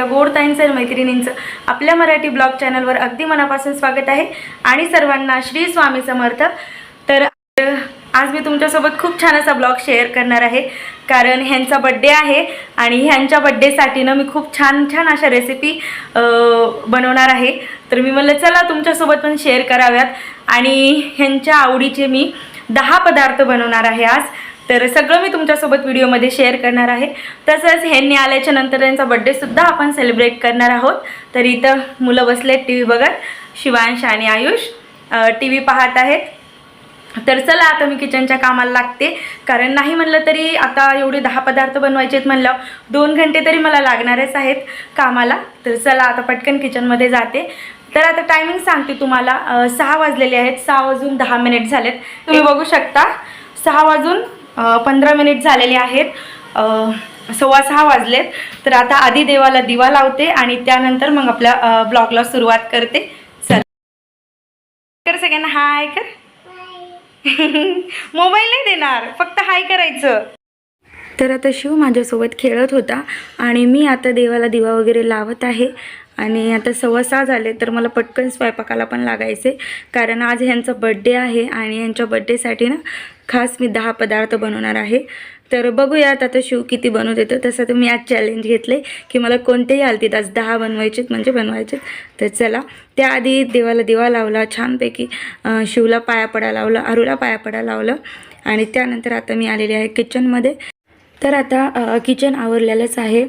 माझ्या गोड ताईंचं आणि मैत्रिणींचं आपल्या मराठी ब्लॉग चॅनलवर अगदी मनापासून स्वागत आहे. आणि सर्वांना श्री स्वामी समर्थ. तर आज मी तुमच्यासोबत खूप छान असा ब्लॉग शेअर करणार आहे. कारण ह्यांचा बड्डे आहे आणि ह्यांच्या बड्डेसाठी ना मी खूप छान छान अशा रेसिपी बनवणार आहे. तर मी म्हणलं चला तुमच्यासोबत पण शेअर कराव्यात. आणि ह्यांच्या आवडीचे मी दहा पदार्थ बनवणार आहे आज. तर सगळं मी तुमच्यासोबत व्हिडिओमध्ये शेअर करणार आहे. तसंच ह्यांनी आल्याच्यानंतर त्यांचा बड्डेसुद्धा आपण सेलिब्रेट करणार आहोत. तर इथं मुलं बसलेत टी व्ही बघत. शिवांश आणि आयुष टी व्ही पाहत आहेत. तर चला आता मी किचनच्या कामाला लागते. कारण नाही म्हणलं तरी आता एवढे दहा पदार्थ बनवायचे आहेत म्हणलं दोन घंटे तरी मला लागणारच आहेत कामाला. तर चला आता पटकन किचनमध्ये जाते. तर आता टायमिंग सांगते तुम्हाला. सहा वाजलेले आहेत. सहा वाजून दहा मिनिट झालेत. तुम्ही बघू शकता. सहा वाजून पंधरा मिनिट झालेले आहेत. सव्वा सहा वाजलेत. तर आता आधी देवाला दिवा लावते आणि त्यानंतर मग आपल्या ब्लॉगला सुरुवात करते. चल. कर सगळ्यांना हाय कर. मोबाईल नाही देणार. फक्त हाय करायचं. तर आता शिव माझ्यासोबत खेळत होता आणि मी आता देवाला दिवा वगैरे लावत आहे. आणि आता सव्वा सहा झाले तर मला पटकन स्वयंपाकाला पण लागायचे. कारण आज ह्यांचा बड्डे आहे आणि ह्यांच्या बड्डेसाठी ना खास मी दहा पदार्थ बनवणार आहे. तर बघूयात आता शिव किती बनवत. येतं तसं तर मी आज चॅलेंज घेतले की मला कोणतेही आलतीत आज दहा बनवायचेत म्हणजे बनवायचेत. तर चला त्याआधी देवाला दिवा लावला छानपैकी शिवला पाया पडा लावलं अरुला पाया पडा लावलं. आणि त्यानंतर आता मी आलेली आहे किचनमध्ये तर आता किचन आवरलेलंच आहे.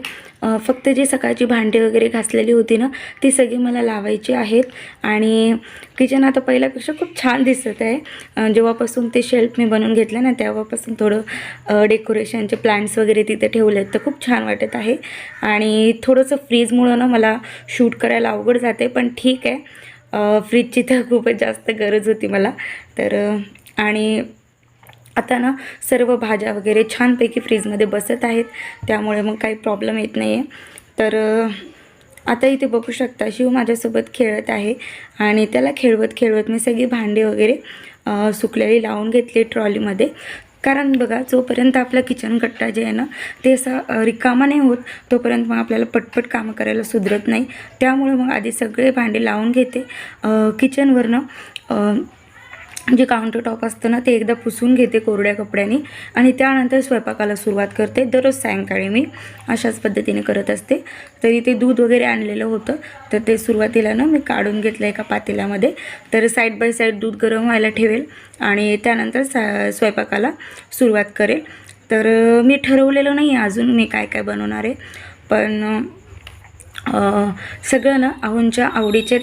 फक्त जी सकाळची भांडी वगैरे घासलेली होती ना ती सगळी मला लावायची आहेत. आणि किचन आता पहिल्यापेक्षा खूप छान दिसत आहे. जेव्हापासून ते शेल्फ मी बनवून घेतलं ना तेव्हापासून थोडं डेकोरेशनचे प्लांट्स वगैरे तिथे ठेवले आहेत तर खूप छान वाटत आहे. आणि थोडंसं फ्रीजमुळं ना मला शूट करायला अवघड जाते पण ठीक आहे. फ्रीजची तर खूपच जास्त गरज होती मला. तर आणि आता ना सर्व भाज्या वगैरे छानपैकी फ्रीजमध्ये बसत आहेत. त्यामुळे मग काही प्रॉब्लेम येत नाही आहे तर आता इथे बघू शकता शिव माझ्यासोबत खेळत आहे आणि त्याला खेळवत खेळवत मी सगळी भांडी वगैरे सुकलेली लावून घेतली ट्रॉलीमध्ये. कारण बघा जोपर्यंत आपला किचन कट्टा जे आहे ना ते असं रिकामा नाही होत तोपर्यंत मग आपल्याला पटपट कामं करायला सुधरत नाही. त्यामुळे मग आधी सगळे भांडे लावून घेते. किचनवरनं जे काउंटर टॉप असतं ना ते एकदा पुसून घेते कोरड्या कपड्याने आणि त्यानंतर स्वयंपाकाला सुरुवात करते. दररोज सायंकाळी मी अशाच पद्धतीने करत असते. तरी ते दूध वगैरे आणलेलं होतं तर ते सुरुवातीला ना मी काढून घेतलं एका पातेल्यामध्ये. तर साईड बाय साईड दूध गरम व्हायला ठेवेल आणि त्यानंतर सा स्वयंपाकाला सुरुवात करेल. तर मी ठरवलेलं नाही आहे अजून मी काय काय बनवणार आहे. पण सगळं ना आहूंच्या आवडीचे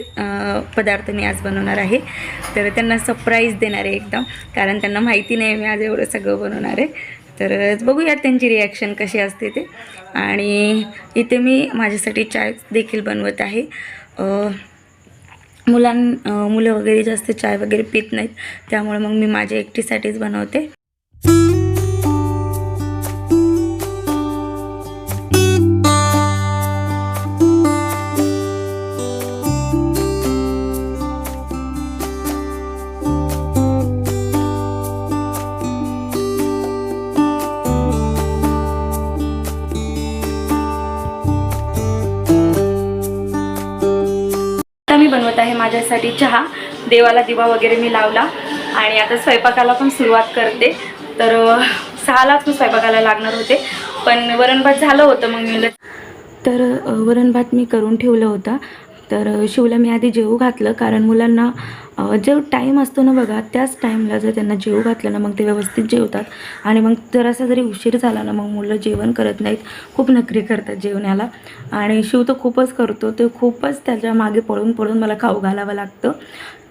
पदार्थ मी आज बनवणार आहे. तर त्यांना सरप्राईज देणार आहे एकदम कारण त्यांना माहिती नाही मी आज एवढं सगळं बनवणार आहे. तर बघूयात त्यांची रिॲक्शन कशी असते ते. आणि इथे मी माझ्यासाठी चाय देखील बनवत आहे. मुलां मुलं वगैरे जास्त चाय वगैरे पित नाहीत त्यामुळे मग मी माझ्या एकटीसाठीच बनवते. माझ्यासाठी चहा देवाला दिवा वगैरे मी लावला. आणि आता स्वयंपाकाला पण सुरुवात करते. तर सहालाच मी स्वयंपाकाला लागणार होते. पण वरणभात झालं होतं मग मी तर वरणभात मी करून ठेवलं होतं. तर शिवला मी आधी जेवू घातलं कारण मुलांना जो टाईम असतो ना बघा त्याच टाईमला जर त्यांना जेवू घातलं ना मग ते व्यवस्थित जेवतात. आणि मग जरासा जरी उशीर झाला ना मग मुलं जेवण करत नाहीत. खूप नखरी करतात जेवण्याला. आणि शिव तर खूपच करतो. ते खूपच त्याच्यामागे पळून पळून मला खाऊ घालावं लागतं.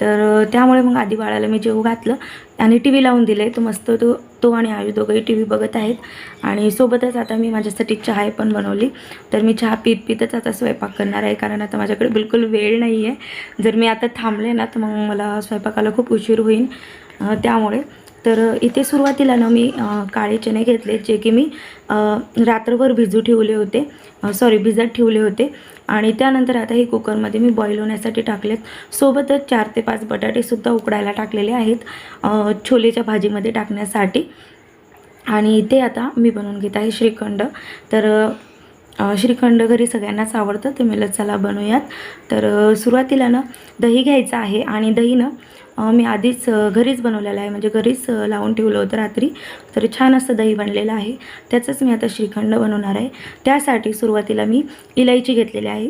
तर त्यामुळे मग आधी बाळाला मी जेवू घातलं आणि टी व्ही लावून दिले तो मस्त तो तो आणि आयु दोघंही टी व्ही बघत आहेत. आणि सोबतच आता मी माझ्यासाठी चहा पण बनवली. तर मी चहा पीत पितच आता स्वयंपाक करणार आहे. कारण आता माझ्याकडे बिलकुल वेळ नाही आहे जर मी आता थांबले ना तर मग मला स्वयंपाकाला खूप उशीर होईल त्यामुळे. तर इथे सुरुवातीला ना मी काळे चणे घेतले जे की मी रात्रभर भिजू ठेवले होते. सॉरी भिजत ठेवले होते. आणि त्यानंतर आता हे कुकरमध्ये मी बॉईल होण्यासाठी टाकलेत. सोबतच चार ते पाच बटाटेसुद्धा उकडायला टाकलेले आहेत छोलेच्या भाजीमध्ये टाकण्यासाठी. आणि ते आता मी बनवून घेत आहे श्रीखंड. तर श्रीखंड घरी सगळ्यांनाच आवडतं ते मी चला बनवूयात. तर सुरुवातीला ना दही घ्यायचं आहे आणि दही ना मी आधीच घरीच बनवलेलं आहे. म्हणजे घरीच लावून ठेवलं होतं रात्री. तर छान असं दही बनलेलं आहे. त्याचंच मी आता श्रीखंड बनवणार आहे. त्यासाठी सुरुवातीला मी इलायची घेतलेली आहे.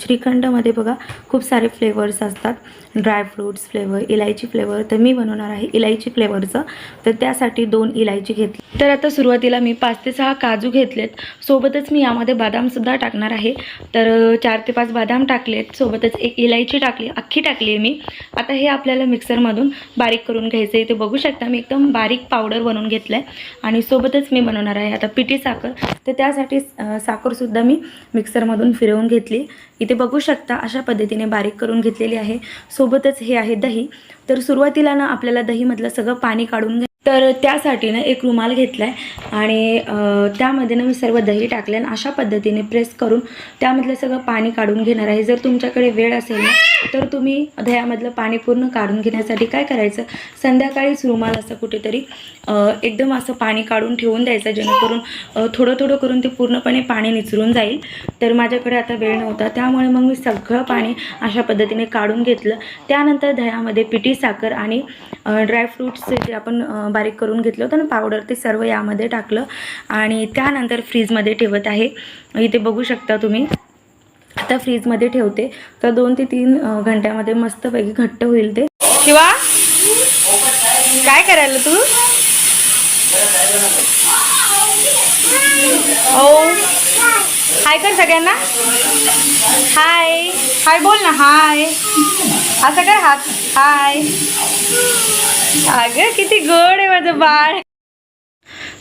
श्रीखंडमध्ये बघा खूप सारे फ्लेवर्स असतात. ड्रायफ्रूट्स फ्लेवर इलायची फ्लेवर. तर मी बनवणार आहे इलायची फ्लेवरचं. तर त्यासाठी दोन इलायची घेतली. तर आता सुरुवातीला मी पाच ते सहा काजू घेतलेत. सोबतच मी यामध्ये बदामसुद्धा टाकणार आहे. तर चार ते पाच बदाम टाकलेत. सोबतच एक इलायची टाकली अख्खी टाकली आहे मी. आता हे आपल्याला मिक्सरमधून बारीक करून घ्यायचं आहे. ते बघू शकता मी एकदम बारीक पावडर बनवून घेतलं आहे आणि सोबतच मी बनवणार आहे आता पिठी साखर. तर त्यासाठी साखरसुद्धा मी मिक्सरमधून फिरवून घेतली. इथे बघू शकता अशा पद्धतीने बारीक करून घेतलेली आहे. सोबतच हे आहे दही. तर सुरुवातीला ना आपल्याला दहीमधलं सगळं पाणी काढून तर त्यासाठी ना एक रुमाल घेतला आहे आणि त्यामध्ये ना मी सर्व दही टाकले आणि अशा पद्धतीने प्रेस करून त्यामधलं सगळं पाणी काढून घेणार आहे. जर तुमच्याकडे वेळ असेल ना तर तुम्ही दह्यामधलं पाणी पूर्ण काढून घेण्यासाठी काय करायचं? संध्याकाळीच रुमाल असं कुठेतरी एकदम असं पाणी काढून ठेवून द्यायचं जेणेकरून थोडं थोडं करून ते पूर्णपणे पाणी निचरून जाईल. तर माझ्याकडे आता वेळ नव्हता त्यामुळे मग मी सगळं पाणी अशा पद्धतीने काढून घेतलं. त्यानंतर दह्यामध्ये पिठी साखर आणि ड्रायफ्रूट्स जे आपण बारीक करून घेतलं होतं ना पावडर ते सर्व यामध्ये टाकलं. आणि त्यानंतर फ्रीजमध्ये ठेवत आहे. इथे बघू शकता तुम्ही. आता फ्रीजमध्ये ठेवते. तर दोन ते तीन घंट्यामध्ये मस्तपैकी घट्ट होईल ते. शिवा काय करायला तू? ओ हाय कर सगळ्यांना. हाय हाय बोल ना. हाय असं कर हात. हाय अगं किती गोड आहे माझं बाळ.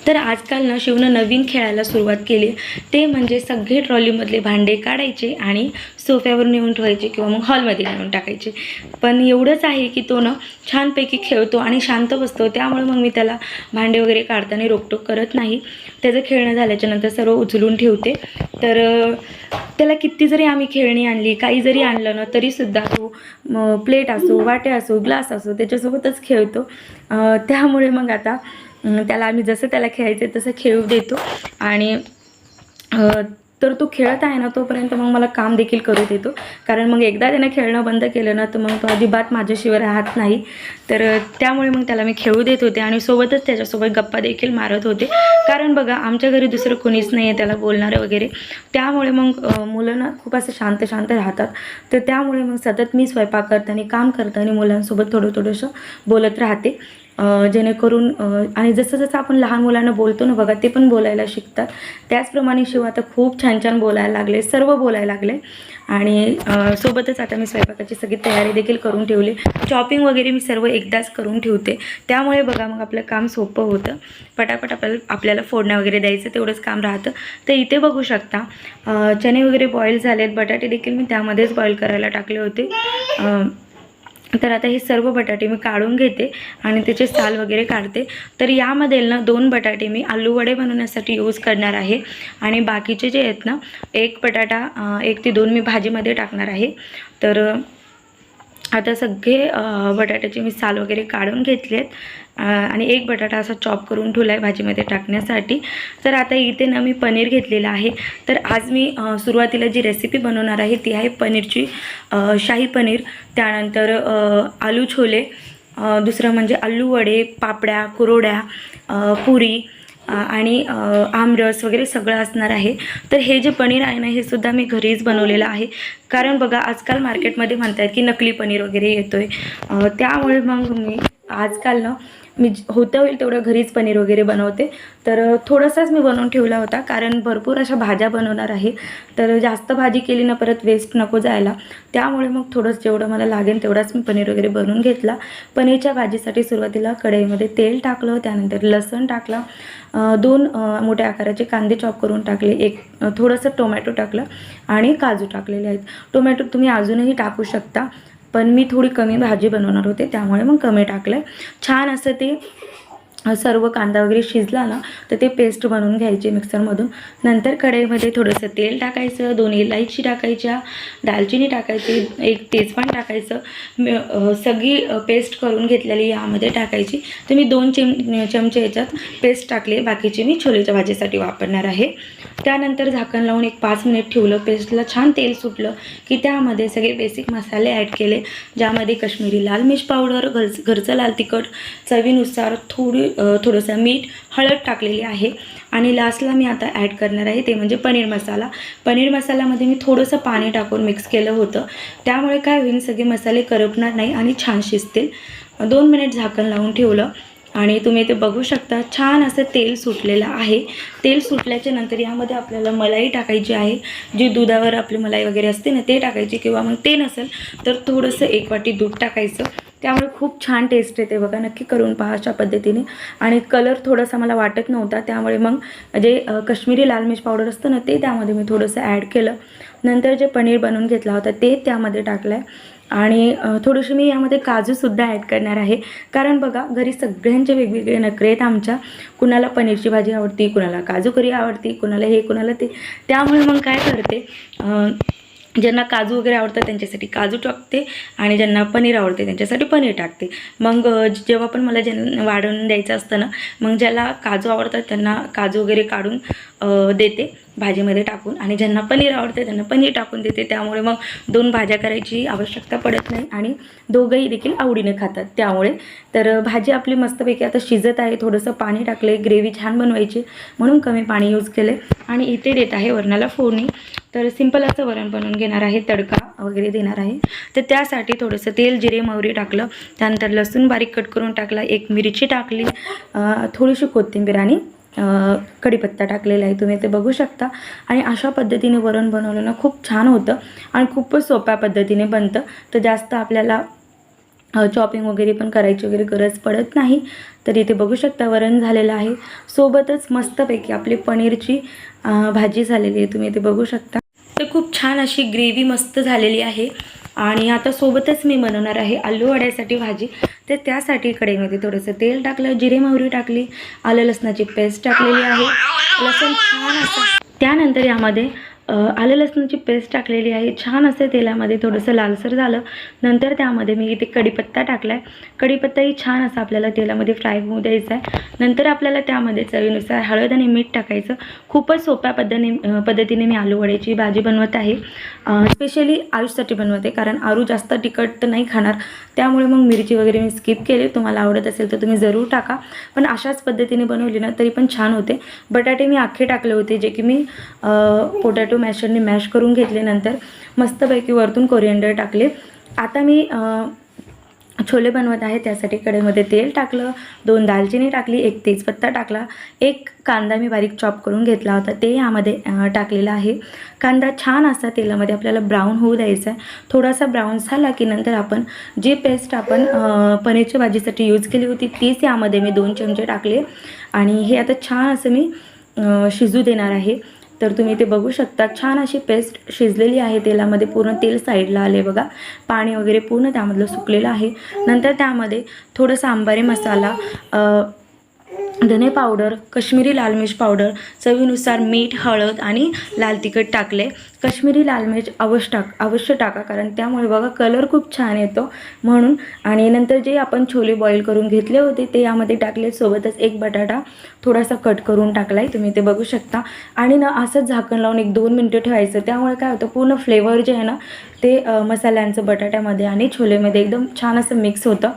तर आजकाल ना शिवनं नवीन खेळायला सुरुवात केली. ते म्हणजे सगळे ट्रॉलीमधले भांडे काढायचे आणि सोफ्यावर नेऊन ठेवायचे किंवा मग हॉलमध्ये नेऊन टाकायचे. पण एवढंच आहे की तो ना छानपैकी खेळतो आणि शांत बसतो. त्यामुळे मग मी त्याला भांडे वगैरे काढताना रोकटोक करत नाही. त्याचं खेळणं झाल्याच्यानंतर सर्व उचलून ठेवते. तर त्याला किती जरी आम्ही खेळणी आणली काही जरी आणलं ना तरीसुद्धा तो प्लेट असो वाटे असो ग्लास असो त्याच्यासोबतच खेळतो. त्यामुळे मग आता त्याला आम्ही जसं त्याला खेळायचं आहे तसं खेळू देतो. आणि तर तो खेळत आहे ना तोपर्यंत मग मला काम देखील करू देतो. कारण मग एकदा त्यानं खेळणं बंद केलं ना तर मग तो अजिबात माझ्याशिवाय राहत नाही. तर त्यामुळे मग त्याला मी खेळू देत होते आणि सोबतच त्याच्यासोबत गप्पा देखील मारत होते. कारण बघा आमच्या घरी दुसरं कोणीच नाही आहे त्याला बोलणारं वगैरे. त्यामुळे मग मुलं ना खूप असं शांत शांत राहतात. तर त्यामुळे मग सतत मी स्वयंपाक करताना काम करताना मुलांसोबत थोडं थोडंसं बोलत राहते. जेणेकरून आणि जसं जसं आपण लहान मुलांना बोलतो ना बघा ते पण बोलायला शिकतात. त्याचप्रमाणे शिव आता खूप छान छान बोलायला लागले सर्व बोलायला लागले. आणि सोबतच आता मी स्वयंपाकाची सगळी तयारी देखील करून ठेवली. चॉपिंग वगैरे मी सर्व एकदाच करून ठेवते. त्यामुळे बघा मग आपलं काम सोपं होतं. पटापट आपल्याला आपल्याला फोडण्या वगैरे द्यायचं तेवढंच काम राहतं. तर इथे बघू शकता चणे वगैरे बॉईल झालेत. बटाटे देखील मी त्यामध्येच बॉईल करायला टाकले होते. तर आता हे सर्व बटाटे मी काढून घेते आणि त्याचे साल वगैरे काढते. तर यामध्ये ना दोन बटाटे मी आलू वडे बनवण्यासाठी यूज करणार आहे. आणि बाकीचे जे आहेत ना एक बटाटा एक ते दोन मी भाजीमध्ये टाकणार आहे. तर आता सगळे बटाट्याचे मी साल वगैरे काढून घेतले आहेत आणि एक बटाटा असा चॉप करून ठेवला आहे भाजीमध्ये टाकण्यासाठी. तर आता इथे ना मी पनीर घेतलेलं आहे. तर आज मी सुरुवातीला जी रेसिपी बनवणार आहे ती आहे पनीरची शाही पनीर त्यानंतर आलू छोले दुसरं म्हणजे आलू वडे पापड्या कुरोड्या पुरी आणि आमरस वगैरे सगळं असणार आहे. तर हे जे पनीर आहे ना हे सुद्धा मी घरीच बनवलेलं आहे. कारण बघा आजकाल मार्केटमध्ये म्हणतात की नकली पनीर वगैरे येतो आहे त्यामुळे मग मी आजकाल ना मी होतं होईल तेवढं घरीच पनीर वगैरे बनवते. तर थोडंसाच थोडासाच मी बनवून ठेवला होता कारण भरपूर अशा भाज्या बनवणार आहे. तर जास्त भाजी केली ना परत वेस्ट नको जायला. त्यामुळे मग थोडंच जेवढं मला लागेल तेवढाच मी पनीर वगैरे बनवून घेतला. पनीरच्या भाजीसाठी सुरुवातीला कढईमध्ये तेल टाकलं त्यानंतर लसण टाकलं. दोन मोठ्या आकाराचे कांदे चॉप करून टाकले एक थोडंसं टोमॅटो टाकलं आणि काजू टाकलेले आहेत. टोमॅटो तुम्ही अजूनही टाकू शकता. पण मी थोडी कमी भाजी बनवणार होते त्यामुळे मग कमी टाकलं छान असं ते सर्व कांदा वगैरे शिजला ना तर ते पेस्ट बनवून घ्यायचे मिक्सरमधून नंतर कढईमध्ये थोडंसं तेल टाकायचं दोन इलायची टाकायच्या दालचिनी टाकायची एक तेजपान टाकायचं. सगळी पेस्ट करून घेतलेली यामध्ये टाकायची. तर मी दोन चिम चमचे याच्यात पेस्ट टाकले बाकीचे मी छोलेच्या भाजीसाठी वापरणार आहे. त्यानंतर झाकण लावून एक पाच मिनिट ठेवलं पेस्टला छान तेल सुटलं की त्यामध्ये सगळे बेसिक मसाले ॲड केले ज्यामध्ये कश्मीरी लाल मिर्च पावडर घरच घरचं लाल तिखट चवीनुसार थोडी थोडंसं मीठ हळद टाकलेली आहे. आणि लास्टला मी आता ॲड करणार आहे ते म्हणजे पनीर मसाला. पनीर मसाल्यामध्ये मी थोडंसं पाणी टाकून मिक्स केलं होतं. त्यामुळे काय होईल सगळे मसाले करपणार नाही आणि छान शिजतील. दोन मिनिट झाकण लावून ठेवलं. आणि तुम्ही ते बघू शकता छान असं तेल सुटलेलं आहे. तेल सुटल्याच्या नंतर यामध्ये आपल्याला मलाई टाकायची आहे. जी दुधावर आपली मलाई वगैरे असते ना ते टाकायची किंवा मग ते नसेल तर थोडंसं एक वाटी दूध टाकायचं. त्यामुळे खूप छान टेस्ट येते बघा नक्की करून पहा अशा पद्धतीने. आणि कलर थोडासा मला वाटत नव्हता त्यामुळे मग जे कश्मीरी लाल मिर्च पावडर असतं ना ते त्यामध्ये मी थोडंसं ॲड केलं. नंतर जे पनीर बनवून घेतला होता ते त्यामध्ये टाकलं आहे आणि थोडीशी मी यामध्ये काजूसुद्धा ॲड करणार आहे. कारण बघा घरी सगळ्यांचे वेगवेगळे नखरे आहेत आमच्या. कुणाला पनीरची भाजी आवडती कुणाला काजू करी आवडती कुणाला हे कुणाला ते. त्यामुळे मग काय करते ज्यांना काजू वगैरे आवडतात त्यांच्यासाठी काजू टाकते आणि ज्यांना पनीर आवडते त्यांच्यासाठी पनीर टाकते. मग जेव्हा पण मला ज्यांना वाढवून द्यायचं असतं ना मग ज्याला काजू आवडतात त्यांना काजू वगैरे काढून देते भाजीमध्ये टाकून. आणि ज्यांना पनीर आवडते त्यांना पनीर टाकून देते. त्यामुळे मग दोन भाज्या करायची आवश्यकता पडत नाही आणि दोघंही देखील आवडीने खातात. त्यामुळे तर भाजी आपली मस्तपैकी आता शिजत आहे. थोडंसं पाणी टाकले ग्रेव्ही छान बनवायची. म्हणून कमी पाणी यूज केले आणि इथे देत आहे वरणाला फोडणी. तर सिंपल असं वरण बनवून घेणार आहे. तडका वगैरे देणार आहे. तर त्यासाठी थोडंसं तेल जिरे मोहरी टाकलं. त्यानंतर लसूण बारीक कट करून टाकला. एक मिरची टाकली. थोडीशी कोथिंबीर आणि कढीपत्ता टाकलेला आहे तुम्ही ते बघू शकता. आणि अशा पद्धतीने वरण बनवलं ना खूप छान होतं आणि खूपच सोप्या पद्धतीने बनतं. तर जास्त आपल्याला चॉपिंग वगैरे पण करायची वगैरे गरज पडत नाही. तर इथे बघू शकता वरण झालेलं आहे. सोबतच मस्तपैकी आपली पनीरची भाजी झालेली आहे. तुम्ही इथे बघू शकता. तर खूप छान अशी ग्रेव्ही मस्त झालेली आहे. आणि आता सोबतच मी बनवणार आहे आलू वड्यासाठी भाजी. तर त्यासाठी कढईमध्ये थोडंसं तेल टाकलं जिरे मोहरी टाकली आलं लसणाची पेस्ट टाकलेली आहे. लसूण छान असं. त्यानंतर यामध्ये आलं लसणाची पेस्ट टाकलेली आहे. छान असं तेलामध्ये थोडंसं लालसर झालं. नंतर त्यामध्ये मी इथे कढीपत्ता टाकला आहे कढीपत्ताही छान असा आपल्याला तेलामध्ये फ्राय होऊ द्यायचा आहे. नंतर आपल्याला त्यामध्ये चवीनुसार हळद आणि मीठ टाकायचं. खूपच सोप्या पद्धतीने पद्धतीने मी आलू वड्याची भाजी बनवत आहे. स्पेशली आयुषसाठी बनवते कारण आरू जास्त तिखट तर नाही खाणार. त्यामुळे मग मिरची वगैरे मी स्किप केली. तुम्हाला आवडत असेल तर तुम्ही जरूर टाका. पण अशाच पद्धतीने बनवली ना तरी पण छान होते. बटाटे मी आखे टाकले होते जे की मी पोटॅटो मॅशरने मॅश करून घेतले नंतर मस्तपैकी वरतून कोरिअंडर टाकले. आता मी छोले बनवत आहे त्यासाठी कढईमध्ये तेल टाकलं दोन दालचिनी टाकली एक तेजपत्ता टाकला एक कांदा मी बारीक चॉप करून घेतला होता ते यामध्ये टाकलेला आहे. कांदा छान असा तेलामध्ये आपल्याला ब्राऊन होऊ द्यायचा आहे. थोडासा ब्राऊन झाला की नंतर आपण जी पेस्ट आपण पनीरच्या भाजीसाठी यूज केली होती तीच यामध्ये मी दोन चमचे टाकले. आणि हे आता छान असं मी शिजू देणार आहे. तर तुम्ही ते बघू शकता छान अशी पेस्ट शिजलेली आहे तेलामध्ये पूर्ण तेल साईडला आले बघा. पाणी वगैरे पूर्ण त्यामधलं सुकलेलं आहे. नंतर त्यामध्ये थोडंसं आंबारी मसाला धने पावडर कश्मीरी लाल मिर्च पावडर चवीनुसार मीठ हळद आणि लाल तिखट टाकले. कश्मीरी लाल मिर्च अवश्य टाक अवश्य टाका कारण त्यामुळे बघा कलर खूप छान येतो म्हणून. आणि नंतर जे आपण छोले बॉईल करून घेतले होते ते यामध्ये टाकले. सोबतच एक बटाटा थोडासा कट करून टाकला आहे तुम्ही ते बघू शकता. आणि ना असंच झाकण लावून एक दोन मिनटं ठेवायचं. त्यामुळे काय होतं पूर्ण फ्लेवर जे आहे ना ते मसाल्यांचं बटाट्यामध्ये आणि छोलेमध्ये एकदम छान असं मिक्स होतं.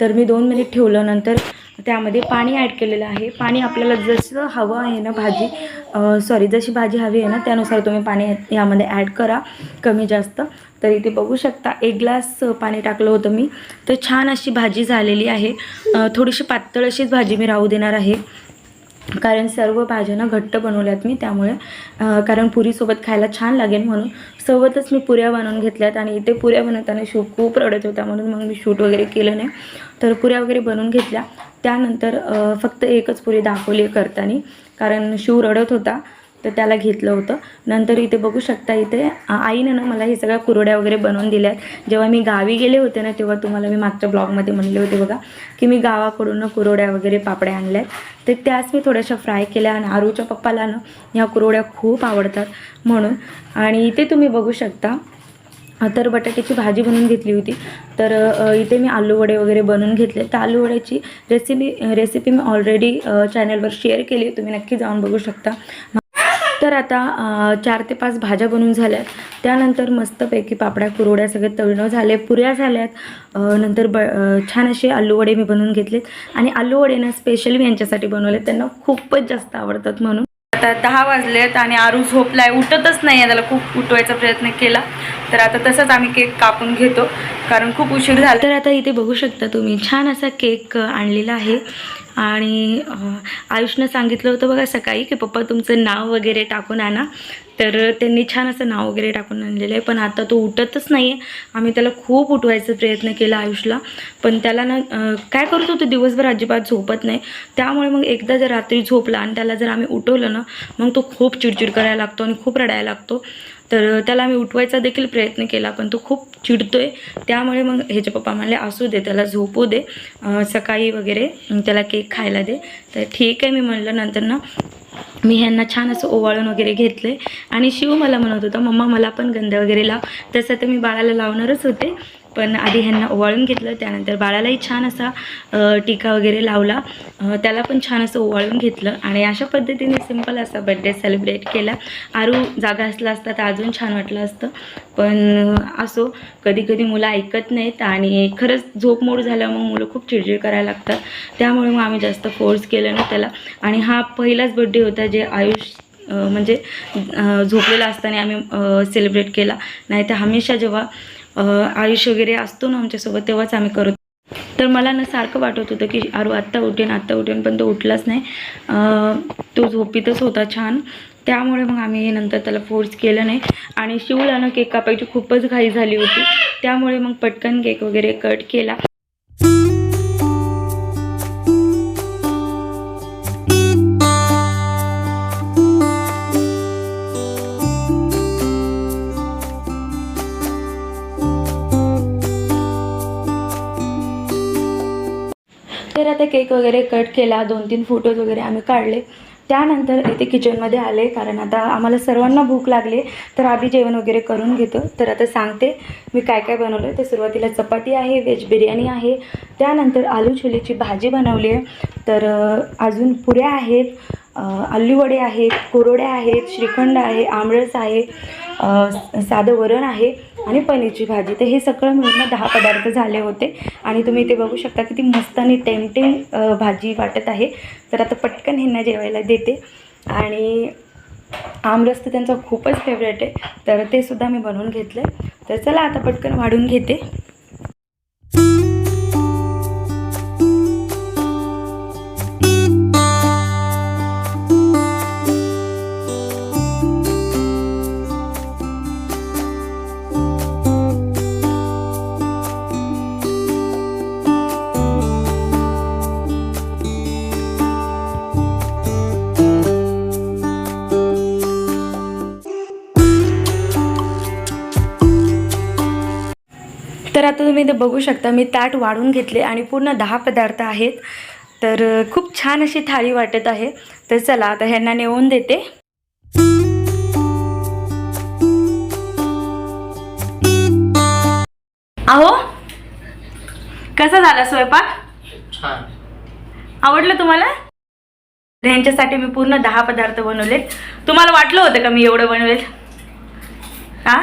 तर मी दोन मिनिट ठेवलं नंतर त्यामध्ये पाणी ॲड केलेलं आहे. पाणी आपल्याला जसं हवं आहे ना भाजी सॉरी जशी भाजी हवी आहे ना त्यानुसार तुम्ही पाणी यामध्ये ॲड करा. कमी जास्त. तर इथे बघू शकता. एक ग्लास पाणी टाकलं होतं मी. तर छान अशी भाजी झालेली आहे. थोडीशी पातळ अशीच भाजी मी राहू देणार आहे. कारण सर्व भाज्यांना घट्ट बनवल्यात मी त्यामुळे कारण पुरीसोबत खायला छान लागेल म्हणून. सोबतच मी पुऱ्या बनवून घेतल्यात आणि इथे पुऱ्या बनवताना शूट खूप रडत होता म्हणून मग मी शूट वगैरे केलं नाही. तर पुऱ्या वगैरे बनवून घेतल्या. त्यानंतर फक्त एकच पुरी दाखवली करताना कारण शिव रडत होता. तर त्याला घेतलं होतं. नंतर इथे बघू शकता इथे आईनं ना मला हे सगळ्या कुरड्या वगैरे बनवून दिल्यात. जेव्हा मी गावी गेले होते ना तेव्हा तुम्हाला मी मागच्या ब्लॉगमध्ये म्हणले होते बघा की मी गावाकडून ना कुरड्या वगैरे पापड्या आणल्यात. तर त्याच मी थोड्याशा फ्राय केल्या आणि आरूच्या पप्पाला ना ह्या कुरड्या खूप आवडतात म्हणून. आणि इथे तुम्ही बघू शकता तर बटाट्याची भाजी बनवून घेतली होती. तर इथे मी आलू वडे वगैरे बनवून घेतले. तर आलू वड्याची रेसिपी रेसिपी मी ऑलरेडी चॅनलवर शेअर केली तुम्ही नक्की जाऊन बघू शकता. तर आता चार ते पाच भाज्या बनवून झाल्यात त्यानंतर मस्तपैकी पापड्या कुरवड्या सगळे तळणं झाले पुऱ्या झाल्यात. नंतर ब छान असे आलूवडे मी बनवून घेतलेत. आणि आलूवडे ना स्पेशल मी यांच्यासाठी बनवले त्यांना खूपच जास्त आवडतात म्हणून. आता दहा वाजलेत आणि आरू झोपलाय. उठतच नाही आहे त्याला खूप उठवायचा प्रयत्न केला. तर आता तसंच आम्ही केक कापून घेतो कारण खूप उशीर झाला. तर आता इथे बघू शकता तुम्ही छान असा केक आणलेला आहे. आणि आयुषनं सांगितलं होतं बघा सकाळी की पप्पा तुमचं नाव वगैरे टाकून आणा. तर त्यांनी छान असं नाव वगैरे टाकून आणलेलं आहे पण आता तो उठतच नाही आहे आम्ही त्याला खूप उठवायचा प्रयत्न केला आयुषला. पण त्याला ना काय करत होतो दिवसभर अजिबात झोपत नाही. त्यामुळे मग एकदा जर रात्री झोपला आणि त्याला जर आम्ही उठवलं ना मग तो खूप चिडचिड करायला लागतो आणि खूप रडायला लागतो. तर त्याला मी उठवायचा देखील प्रयत्न केला पण तो खूप चिडतो आहे त्यामुळे मग ह्याचे पप्पा म्हणले असू दे त्याला झोपू दे. सकाळी वगैरे त्याला केक खायला दे. तर ठीक आहे मी म्हणलं नंतर ना मी ह्यांना छान असं ओवाळून वगैरे घेतलं आहे आणि शिव मला म्हणत होता मम्मा मला पण गंध वगैरे लाव. तसं तर मी बाळाला लावणारच होते. पण आधी ह्यांना ओवाळून घेतलं त्यानंतर बाळालाही छान असा टीका वगैरे लावला. त्याला पण छान असं ओवाळून घेतलं आणि अशा पद्धतीने सिंपल असा बड्डे सेलिब्रेट केला. आरू जागा असला असता तर अजून छान वाटलं असतं. पण असो कधी कधी मुलं ऐकत नाहीत आणि खरंच झोप मोड झाल्यावर मग मुलं खूप चिडचिड करायला लागतात. त्यामुळे मग आम्ही जास्त फोर्स केलं नाही त्याला. आणि हा पहिलाच बड्डे होता जे आयुष म्हणजे झोपलेला असताना आम्ही सेलिब्रेट केला. नाही तर हमेशा जेव्हा आयुष वगैरे असतो ना आमच्यासोबत तेव्हाच आम्ही करत तर मला ना सारखं वाटत होतं की अरू आत्ता उठेन आत्ता उठेन पण तो उठलाच नाही. तो झोपीतच होता छान. त्यामुळे मग आम्ही नंतर त्याला फोर्स केलं नाही. आणि शिवला ना केक कापायची खूपच घाई झाली होती. त्यामुळे मग पटकन केक वगैरे कट केला. आता केक वगैरे कट केला दोन तीन फोटोज वगैरे आम्ही काढले. त्यानंतर इथे किचनमध्ये आले कारण आता आम्हाला सर्वांना भूक लागली तर आधी जेवण वगैरे करून घेतो. तर आता सांगते मी काय काय बनवलं तर सुरुवातीला चपाती आहे व्हेज बिर्याणी आहे. त्यानंतर आलू छोलेची भाजी बनवली आहे. तर अजून पुऱ्या आहेत आलूवडे आलू वडे आहेत कुरवड्या आहेत श्रीखंड आहे आमरस आहे. साधं वरण आहे आणि पनीरची भाजी. तर हे सगळं मिळून दहा पदार्थ झाले होते. आणि तुम्ही ते बघू शकता किती मस्त आणि टेमटेम भाजी वाटत आहे. तर आता पटकन ह्यांना जेवायला देते. आणि आमरस तर त्यांचा खूपच फेवरेट आहे. तर ते सुद्धा मी बनवून घेतलं तर चला आता पटकन वाढून घेते. तुम्ही ते बघू शकता मी ताट वाढून घेतले आणि पूर्ण दहा पदार्थ आहेत. तर खूप छान अशी थाळी वाटत आहे. तर चला आता ह्यांना नेऊन देते. अहो कसा झाला स्वयंपाक? आवडलं तुम्हाला? ह्यांच्यासाठी मी पूर्ण दहा पदार्थ बनवलेत. तुम्हाला वाटलं होतं का मी एवढं बनवेल? हा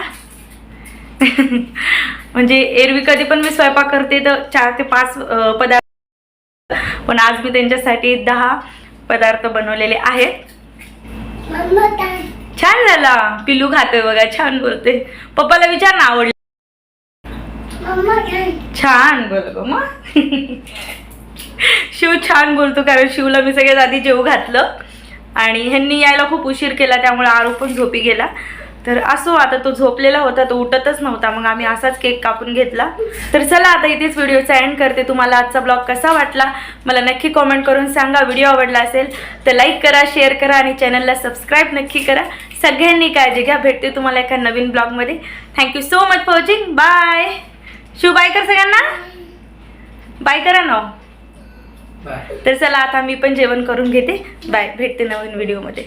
म्हणजे एरवी कधी पण मी स्वयंपाक करते तर चार ते पाच पदार्थ. पण आज मी त्यांच्यासाठी दहा पदार्थ बनवलेले आहेत. छान झाला. पिलू खातोय बघा छान बोलते पप्पाला विचार ना आवडलं. छान बोल गं मग. शिव छान बोलतो कारण शिवला मी सगळ्यात आधी जेव घातलं. आणि ह्यांनी यायला खूप उशीर केला त्यामुळे आरू पण झोपी गेला. तर असो आता तो झोपलेला होता तो उठतच नव्हता. मग आम्ही असाच केक कापून घेतला. तर चला आता इथेच व्हिडिओचा एंड करते. तुम्हाला आजचा ब्लॉग कसा वाटला? मला नक्की कॉमेंट करून सांगा. व्हिडिओ आवडला असेल तर लाईक करा शेअर करा आणि चॅनलला सबस्क्राईब नक्की करा. सगळ्यांनी काळजी घ्या. भेटते तुम्हाला एका नवीन ब्लॉगमध्ये thank you so much for watching bye Shiv bye कर सगळ्यांना? बाय करा ना. तर चला आता मी पण जेवण करून घेते. बाय भेटते नवीन व्हिडिओमध्ये